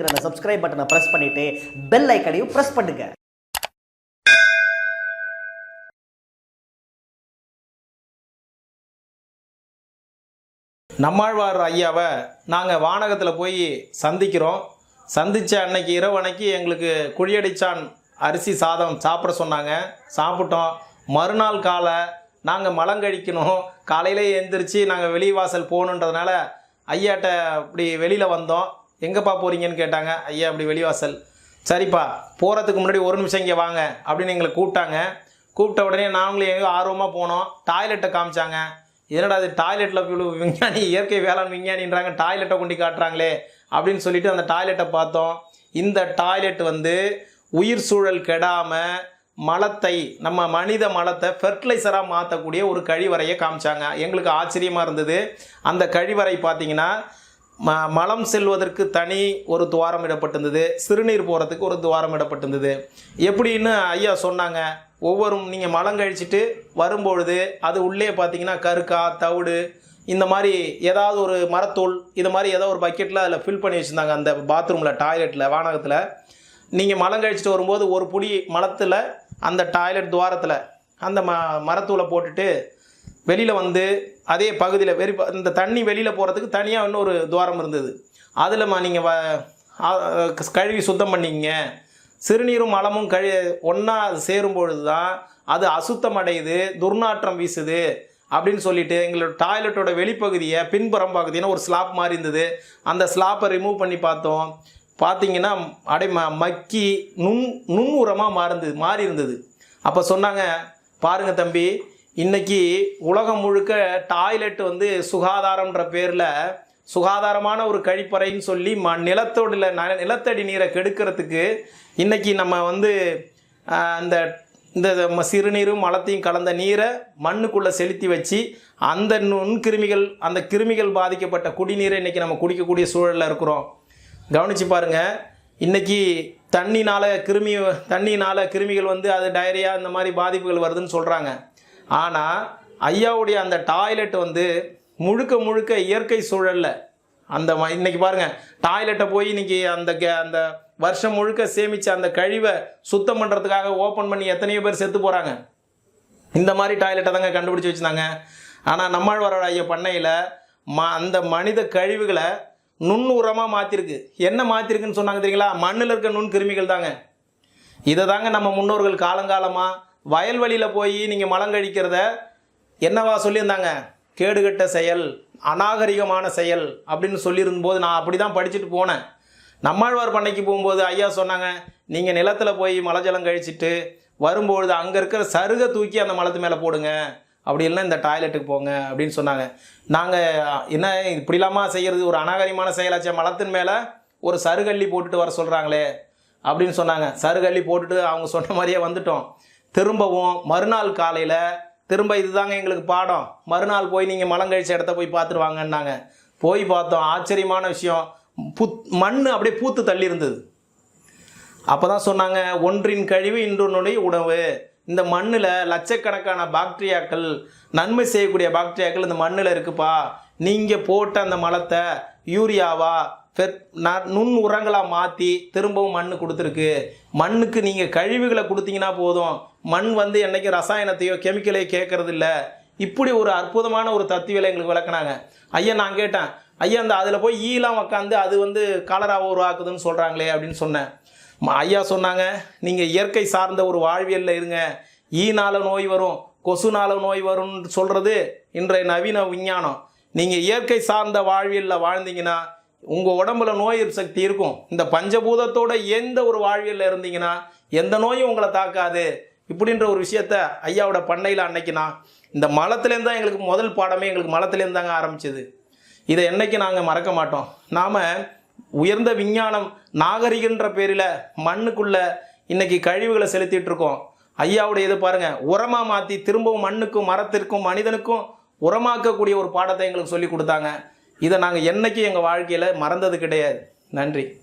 அந்த சப்ஸ்கிரைப் பட்டனை பிரஸ் பண்ணிட்டு பெல் ஐக்கனையும் பிரஸ் பண்ணுங்க. நம்மாழ்வார் ஐயாவை நாங்கள் வானகத்தில் போய் சந்திக்கிறோம். சந்தித்த அன்னைக்கு இரவு அன்னைக்கு எங்களுக்கு குழியடிச்சான் அரிசி சாதம் சாப்பிட சொன்னாங்க. சாப்பிட்டோம். மறுநாள் காலை நாங்கள் மலங்கழிக்கணும் காலையிலே எழுந்திரிச்சு நாங்கள் வெளிவாசல் போகணுன்றதுனால ஐயாட்ட இப்படி வெளியில் வந்தோம். எங்கேப்பா போகிறீங்கன்னு கேட்டாங்க. ஐயா அப்படி வெளிவாசல். சரிப்பா போகிறதுக்கு முன்னாடி ஒரு நிமிஷம் இங்கே வாங்க அப்படின்னு எங்களை கூப்பிட்டாங்க. கூப்பிட்ட உடனே நாங்களும் எங்கேயோ ஆர்வமாக போனோம். டாய்லெட்டை காமிச்சாங்க. என்னடா அது டாய்லெட்டில் இவ்வளோ விஞ்ஞானி இயற்கை வேளாண் விஞ்ஞானின்றாங்க டாய்லெட்டை கொண்டு காட்டுறாங்களே அப்படின்னு சொல்லிட்டு அந்த டாய்லெட்டை பார்த்தோம். இந்த டாய்லெட் வந்து உயிர் சூழல் கெடாமல் மலத்தை நம்ம மனித மலத்தை ஃபெர்டிலைசராக மாற்றக்கூடிய ஒரு கழிவறையை காமிச்சாங்க. எங்களுக்கு ஆச்சரியமாக இருந்தது. அந்த கழிவறை பார்த்தீங்கன்னா ம மலம் செல்வதற்கு தனி ஒரு துவாரம் இடப்பட்டிருந்தது சிறுநீர் போகிறதுக்கு ஒரு துவாரம் இடப்பட்டிருந்தது எப்படின்னு ஐயா சொன்னாங்க. ஒவ்வொரு நீங்கள் மலம் கழிச்சிட்டு வரும்பொழுது அது உள்ளே பார்த்தீங்கன்னா கருக்கா தவிடு இந்த மாதிரி ஏதாவது ஒரு மரத்தூள் இது மாதிரி ஏதோ ஒரு பக்கெட்டில் அதில் ஃபில் பண்ணி வச்சுருந்தாங்க. அந்த பாத்ரூமில் டாய்லெட்டில் வானகத்தில். நீங்கள் மலம் கழிச்சிட்டு வரும்போது ஒரு புடி மலத்தில் அந்த டாய்லெட் துவாரத்தில் அந்த ம மரத்தூளை போட்டுட்டு வெளியில் வந்து அதே பகுதியில் வெறி இந்த தண்ணி வெளியில் போகிறதுக்கு தனியாக இன்னொரு துவாரம் இருந்தது. அதில் நீங்கள் வ கழுவி சுத்தம் பண்ணிங்க. சிறுநீரும் மலமும் கழி ஒன்றா சேரும் பொழுது தான் அது அசுத்தம் அடையுது துர்நாற்றம் வீசுது அப்படின்னு சொல்லிட்டு எங்களோட டாய்லெட்டோட வெளிப்பகுதியை பின்புறம் பார்த்தீங்கன்னா ஒரு ஸ்லாப் மாதிரி இருந்தது. அந்த ஸ்லாப்பை ரிமூவ் பண்ணி பார்த்தோம். பார்த்தீங்கன்னா அடை ம மக்கி நுண் நுண்ணுரமாக மாறுந்தது மாறி இருந்தது. அப்போ சொன்னாங்க பாருங்கள் தம்பி இன்னைக்கு உலகம் முழுக்க டாய்லெட் வந்து சுகாதாரம்ன்ற பேரில் சுகாதாரமான ஒரு கழிப்பறைன்னு சொல்லி ம நிலத்தோடில் நிலத்தடி நீரை கெடுக்கிறதுக்கு இன்னைக்கு நம்ம வந்து அந்த இந்த ம- சிறுநீரும் மலத்தையும் கலந்த நீரை மண்ணுக்குள்ளே செலுத்தி வச்சு அந்த நுண்கிருமிகள் அந்த கிருமிகள் பாதிக்கப்பட்ட குடிநீரை இன்றைக்கி நம்ம குடிக்கக்கூடிய சூழலில் இருக்கிறோம். கவனிச்சு பாருங்க. இன்றைக்கி தண்ணினால் கிருமி தண்ணினால் கிருமிகள் வந்து அது டயரியா இந்த மாதிரி பாதிப்புகள் வருதுன்னு சொல்கிறாங்க ஆனால் ஐயாவுடைய அந்த டாய்லெட் வந்து முழுக்க முழுக்க இயற்கை சூழலில். அந்த ம- இன்னைக்கு பாருங்க டாய்லெட்டை போய் இன்னைக்கு அந்த கே- அந்த வருஷம் முழுக்க சேமித்த அந்த கழிவை சுத்தம் பண்ணுறதுக்காக ஓப்பன் பண்ணி எத்தனையோ பேர் செத்து போகிறாங்க இந்த மாதிரி டாய்லெட்டை தாங்க கண்டுபிடிச்சி வச்சுருந்தாங்க. ஆனால் நம்மாழ்வாரோட ஐயா பண்ணையில் ம அந்த மனித கழிவுகளை நுண் உரமாக மாற்றிருக்கு என்ன மாற்றிருக்குன்னு சொன்னாங்க தெரியுங்களா? மண்ணில் இருக்க நுண் கிருமிகள் தாங்க. இதை தாங்க நம்ம முன்னோர்கள் காலங்காலமாக வயல்வெளியில் போய் நீங்கள் மலம் கழிக்கிறத என்னவா சொல்லியிருந்தாங்க? கேடுகட்ட செயல் அநாகரிகமான செயல் அப்படின்னு சொல்லியிருந்தபோது நான் அப்படி தான் படிச்சுட்டு போனேன். நம்மாழ்வார் பண்ணைக்கு போகும்போது ஐயா சொன்னாங்க நீங்கள் நிலத்தில் போய் மலஜலம் கழிச்சிட்டு வரும்பொழுது அங்கே இருக்கிற சருகை தூக்கி அந்த மலத்து மேலே போடுங்க. அப்படி இல்லைன்னா இந்த டாய்லெட்டுக்கு போங்க அப்படின்னு சொன்னாங்க. நாங்கள் என்ன இப்படிலாமா செய்கிறது ஒரு அநாகரிகமான செயலாச்சே மலத்தின் மேலே ஒரு சருகள்ளி போட்டுட்டு வர சொல்கிறாங்களே அப்படின்னு சொன்னாங்க. சருகள்ளி போட்டுட்டு அவங்க சொன்ன மாதிரியே வந்துட்டோம். திரும்பவும் மறுநாள் காலையில் திரும்ப இதுதாங்க எங்களுக்கு பாடம். மறுநாள் போய் நீங்கள் மலம் கழிச்ச இடத்த போய் பார்த்துருவாங்கன்னாங்க போய் பார்த்தோம். ஆச்சரியமான விஷயம். புத் மண் அப்படியே பூத்து தள்ளி இருந்தது அப்போ தான் சொன்னாங்க ஒன்றின் கழிவு இன்றொன்னுடைய உணவு. இந்த மண்ணில் லட்சக்கணக்கான பாக்டீரியாக்கள் நன்மை செய்யக்கூடிய பாக்டீரியாக்கள் இந்த மண்ணில் இருக்குப்பா. நீங்கள் போட்ட அந்த மலத்தை யூரியாவா நுண் உரங்களாக மாற்றி திரும்பவும் மண் கொடுத்துருக்கு. மண்ணுக்கு நீங்கள் கழிவுகளை கொடுத்தீங்கன்னா போதும். மண் வந்து என்னைக்கு ரசாயனத்தையோ கெமிக்கலையோ கேட்கறது இல்லை இப்படி ஒரு அற்புதமான ஒரு தத்துவியலை எங்களுக்கு விளக்குனாங்க. ஐயா நான் கேட்டேன். ஐயா அந்த அதில் போய் ஈலாம் உக்காந்து அது வந்து காலராவை உருவாக்குதுன்னு சொல்கிறாங்களே அப்படின்னு சொன்னேன். ஐயா சொன்னாங்க நீங்கள் இயற்கை சார்ந்த ஒரு வாழ்வியலில் இருங்க. ஈனால நோய் வரும் கொசுனால நோய் வரும்னு சொல்கிறது இன்றைய நவீன விஞ்ஞானம். நீங்கள் இயற்கை சார்ந்த வாழ்வியலில் வாழ்ந்தீங்கன்னா உங்கள் உடம்புல நோய் சக்தி இருக்கும். இந்த பஞ்சபூதத்தோட எந்த ஒரு வாழ்வியலில் இருந்தீங்கன்னா எந்த நோயும் உங்களை தாக்காது. இப்படின்ற ஒரு விஷயத்த ஐயாவோட பண்ணையில் அன்னைக்கு நான் இந்த மலத்துலேருந்து தான் எங்களுக்கு முதல் பாடமே எங்களுக்கு மலத்துலேருந்து தாங்க ஆரம்பிச்சது. இதை என்னைக்கு நாங்கள் மறக்க மாட்டோம். நாம் உயர்ந்த விஞ்ஞானம் நாகரிகன்ற பேரில் மண்ணுக்குள்ளே இன்னைக்கு கழிவுகளை செலுத்திட்டுருக்கோம் ஐயாவுடைய இது பாருங்கள் உரமாக மாற்றி திரும்பவும் மண்ணுக்கும் மரத்திற்கும் மனிதனுக்கும் உரமாக்கக்கூடிய ஒரு பாடத்தை எங்களுக்கு சொல்லி கொடுத்தாங்க. இதை நாங்கள் என்னைக்கும் எங்கள் வாழ்க்கையில் மறந்தது கிடையாது. நன்றி.